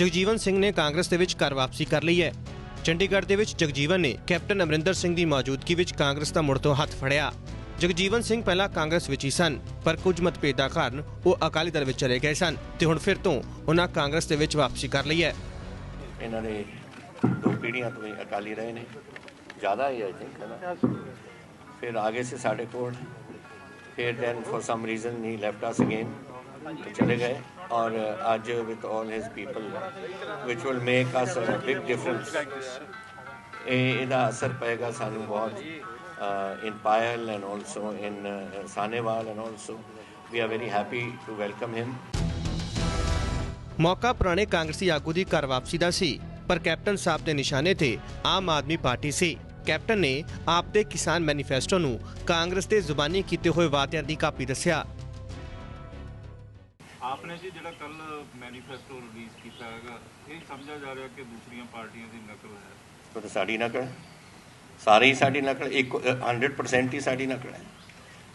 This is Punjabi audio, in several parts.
ਜਗਜੀਵਨ ਸਿੰਘ ਨੇ ਕਾਂਗਰਸ ਦੇ ਵਿੱਚ ਘਰ ਵਾਪਸੀ ਕਰ ਲਈ ਹੈ। ਚੰਡੀਗੜ੍ਹ ਦੇ ਵਿੱਚ ਜਗਜੀਵਨ ਨੇ ਕੈਪਟਨ ਅਮਰਿੰਦਰ ਸਿੰਘ ਦੀ ਮੌਜੂਦਗੀ ਵਿੱਚ ਕਾਂਗਰਸ ਦਾ ਮੁੜ ਤੋਂ ਹੱਥ ਫੜਿਆ। ਜਗਜੀਵਨ ਸਿੰਘ ਪਹਿਲਾਂ ਕਾਂਗਰਸ ਵਿੱਚ ਹੀ ਸਨ, ਪਰ ਕੁਝ ਮਤਭੇਦਾਂ ਕਾਰਨ ਉਹ ਅਕਾਲੀ ਦਲ ਵਿੱਚ ਚਲੇ ਗਏ ਸਨ ਤੇ ਹੁਣ ਫਿਰ ਤੋਂ ਉਹਨਾਂ ਕਾਂਗਰਸ ਦੇ ਵਿੱਚ ਵਾਪਸੀ ਕਰ ਲਈ ਹੈ। ਇਹਨਾਂ ਦੇ ਦੋ ਪੀੜ੍ਹੀਆਂ ਤੋਂ ਹੀ ਅਕਾਲੀ ਰਹੇ ਨੇ। ਜ਼ਿਆਦਾ ਹੀ ਆਈ ਥਿੰਕ ਹੈ ਨਾ। ਫਿਰ ਆਗੇ ਸੇ ਸਾਡੇ ਕੋਲ। ਫਿਰ then for some reason he left us again ਚਲੇ ਗਏ ਔਰ ਅੱਜ with all his people which will make us a big ਇਹ ਇਹਦਾ ਅਸਰ ਪਏਗਾ ਸਾਨੂੰ ਬਹੁਤ in Payal and also in Sahnewal and also we are very happy to welcome him ਮੌਕਾ ਪੁਰਾਣੇ ਕਾਂਗਰਸੀ ਆਗੂ ਦੀ ਘਰ ਵਾਪਸੀ ਦਾ ਸੀ ਪਰ ਕੈਪਟਨ ਸਾਹਿਬ ਦੇ ਨਿਸ਼ਾਨੇ ਤੇ ਆਮ ਆਦਮੀ ਪਾਰਟੀ ਸੀ ਕੈਪਟਨ ਨੇ ਆਪ ਦੇ ਕਿਸਾਨ ਮੈਨੀਫੈਸਟੋ ਨੂੰ ਕਾਂਗਰਸ ਦੇ ਜ਼ੁਬਾਨੀ ਕੀਤੇ ਹੋਏ ਵਾਅਦਿਆਂ ਦੀ ਕਾਪੀ ਦੱਸਿਆ ਆਪਨੇ ਜੀ ਜਿਹੜਾ ਕੱਲ ਮੈਨੀਫੈਸਟੋ ਰਿਲੀਜ਼ ਕੀਤਾ ਹੈਗਾ ਇਹ ਸਮਝਿਆ ਜਾ ਰਿਹਾ ਕਿ ਦੂਸਰੀਆਂ ਪਾਰਟੀਆਂ ਦੀ ਨਕਲ ਹੈ? ਉਹ ਸਾਡੀ ਨਕਲ ਸਾਰੇ ਹੀ ਸਾਡੀ ਨਕਲ ਇੱਕ ਅ, 100% ਹੀ ਸਾਡੀ ਨਕਲ ਹੈ।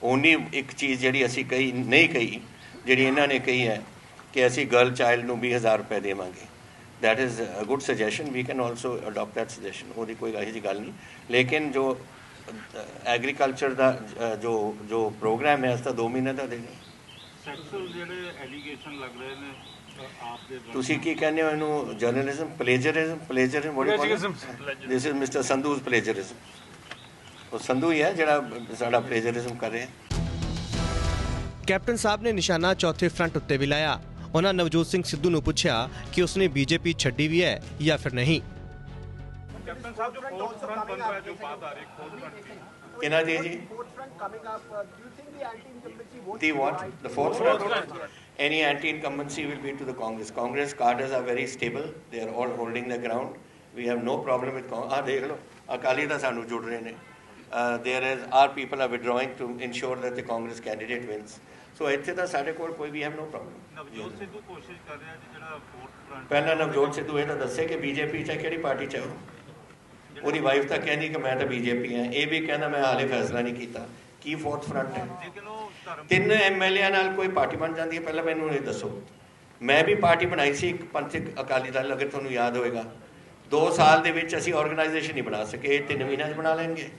ਓਨਲੀ ਇੱਕ ਚੀਜ਼ ਜਿਹੜੀ ਅਸੀਂ ਕਹੀ ਨਹੀਂ ਕਹੀ ਜਿਹੜੀ ਇਹਨਾਂ ਨੇ ਕਹੀ ਹੈ ਕਿ ਅਸੀਂ ਗਰਲ ਚਾਈਲਡ ਨੂੰ 20000 ਰੁਪਏ ਦੇਵਾਂਗੇ। That is a good suggestion. We can also adopt that suggestion. ਉਹਦੀ ਕੋਈ ਇਹੋ ਜਿਹੀ ਗੱਲ ਨਹੀਂ। ਲੇਕਿਨ ਜੋ ਐਗਰੀਕਲਚਰ ਦਾ ਜੋ ਜੋ ਪ੍ਰੋਗਰਾਮ ਹੈ ਉਸ ਦਾ 2 ਮਹੀਨੇ ਦਾ ਦੇਣਾ ਸੈਕਸੁਅਲ ਜਿਹੜੇ ਐਲੀਗੇਸ਼ਨ ਲੱਗ ਰਹੇ ਨੇ ਅ, ਆਪ ਦੇ ਦੁਆਰਾ। ਤੁਸੀਂ ਕੀ ਕਹਿੰਦੇ ਹੋ ਇਹਨੂੰ journalism plagiarism plagiarism what this is mister Sandhu's plagiarism ਉਹ ਸੰਧੂ ਹੀ ਹੈ ਜਿਹੜਾ ਸਾਡਾ ਪਲੇਜਰਿਜ਼ਮ ਕਰ ਰਿਹਾ। ਕੈਪਟਨ ਸਾਹਿਬ ਨੇ ਨਿਸ਼ਾਨਾ ਚੌਥੇ ਫਰੰਟ ਉੱਤੇ ਵੀ ਲਾਇਆ। ਉਹਨਾਂ ਨਵਜੋਤ ਸਿੰਘ ਸਿੱਧੂ ਨੂੰ ਪੁੱਛਿਆ ਕਿ ਉਸਨੇ ਬੀਜੇਪੀ ਛੱਡੀ ਵੀ ਹੈ ਜਾਂ ਫਿਰ ਨਹੀਂ। ਕੈਪਟਨ ਸਾਹਿਬ ਜੋ ਫੋਰਥ ਫਰੰਟ ਬਣ ਰਿਹਾ ਜੋ ਬਾਤ ਆ ਰਹੀ ਫੋਰਥ ਫਰੰਟ की ਕਿਹਨਾਂ ਜੀ? front coming up, uh, do you think the anti-incumbency vote the what the fourth front any anti incumbency will be to the congress congress cadres are very stable they are all holding the ground we have no problem with ah ਦੇਖ ਲਓ ਅਕਾਲੀ ਦਾ ਸਾਨੂੰ ਜੁੜ ਰਹੇ ਨੇ uh, there is our people are withdrawing to ensure that the congress candidate wins so ਇੱਥੇ ਤਾਂ ਸਾਡੇ ਕੋਲ ਕੋਈ ਵੀ have no problem Navjot Sidhu ਕੋਸ਼ਿਸ਼ ਕਰ ਰਿਹਾ ਜੀ ਜਿਹੜਾ ਫੋਰਥ ਫਰੰਟ ਪਹਿਲਾਂ ਨਵਜੋਤ ਸਿੱਧੂ ਇਹ ਤਾਂ ਦੱਸੇ ਕਿ ਬੀਜੇਪੀ ਚ ਕਿਹੜੀ ਪਾਰਟੀ ਚ ਉਹਦੀ ਵਾਈਫ ਤਾਂ ਕਹਿੰਦੀ ਕਿ ਮੈਂ ਤਾਂ ਬੀਜੇਪੀ ਹਾਂ ਇਹ ਵੀ ਕਹਿੰਦਾ ਮੈਂ ਹਾਲੇ ਫੈਸਲਾ ਨਹੀਂ ਕੀਤਾ ਕੀ ਫੋਰਥ ਫਰੰਟ ਹੈ? ਲੇਕਿਨ ਉਹ ਧਰਮ ਤਿੰਨ ਐਮਐਲਏ ਨਾਲ ਕੋਈ ਪਾਰਟੀ ਬਣ ਜਾਂਦੀ ਹੈ? ਪਹਿਲਾਂ ਮੈਨੂੰ ਇਹ ਦੱਸੋ। ਮੈਂ ਵੀ ਪਾਰਟੀ ਬਣਾਈ ਸੀ, ਇੱਕ ਪੰਥਕ ਅਕਾਲੀ ਦਲ, ਅਗਰ ਤੁਹਾਨੂੰ ਯਾਦ ਹੋਵੇਗਾ 2 ਸਾਲ ਦੇ ਵਿੱਚ ਅਸੀਂ ਆਰਗੇਨਾਈਜੇਸ਼ਨ ਨਹੀਂ ਬਣਾ ਸਕੇ, ਇਹ ਤਿੰਨ ਮਹੀਨਿਆਂ 'ਚ ਬਣਾ ਲੈਣਗੇ।